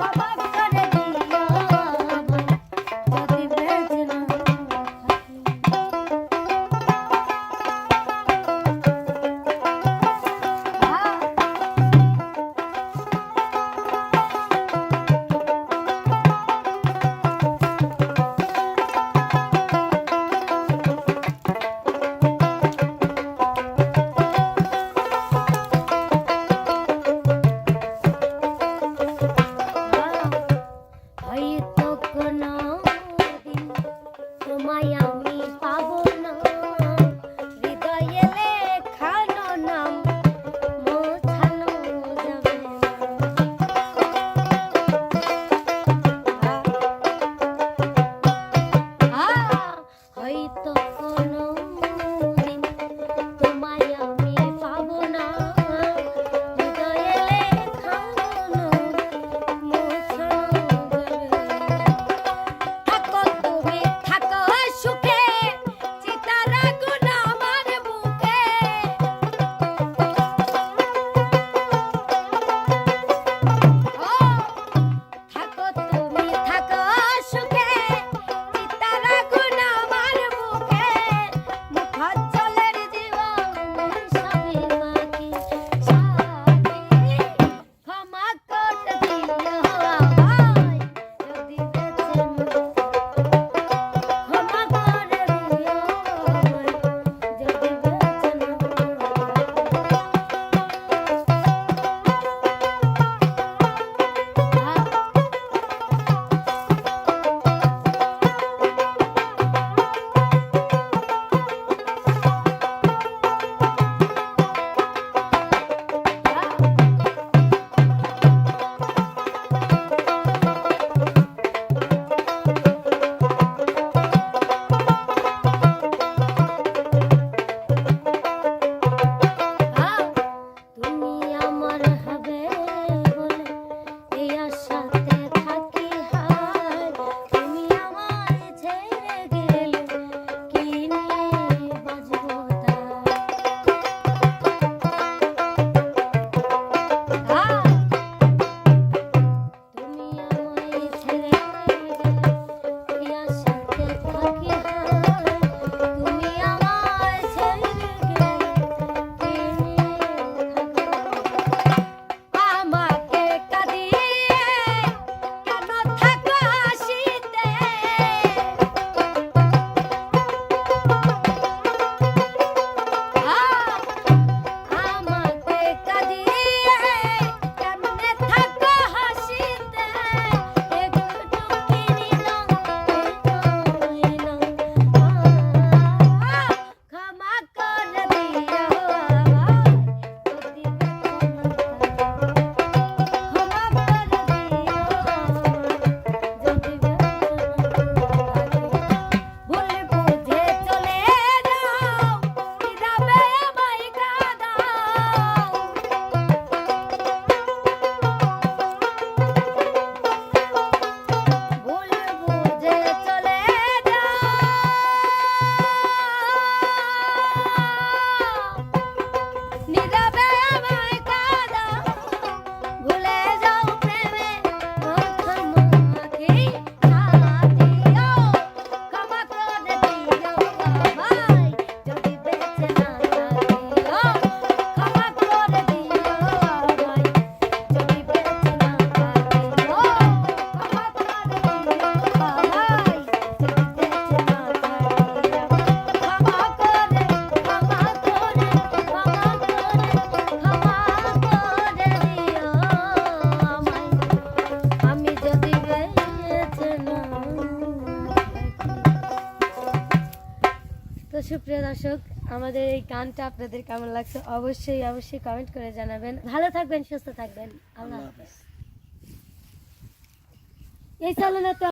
বাবা প্রিয় দর্শক, আমাদের এই গানটা আপনাদের কেমন লাগছে অবশ্যই অবশ্যই কমেন্ট করে জানাবেন। ভালো থাকবেন, সুস্থ থাকবেন। আল্লাহ হাফেজ। এই চালনা তো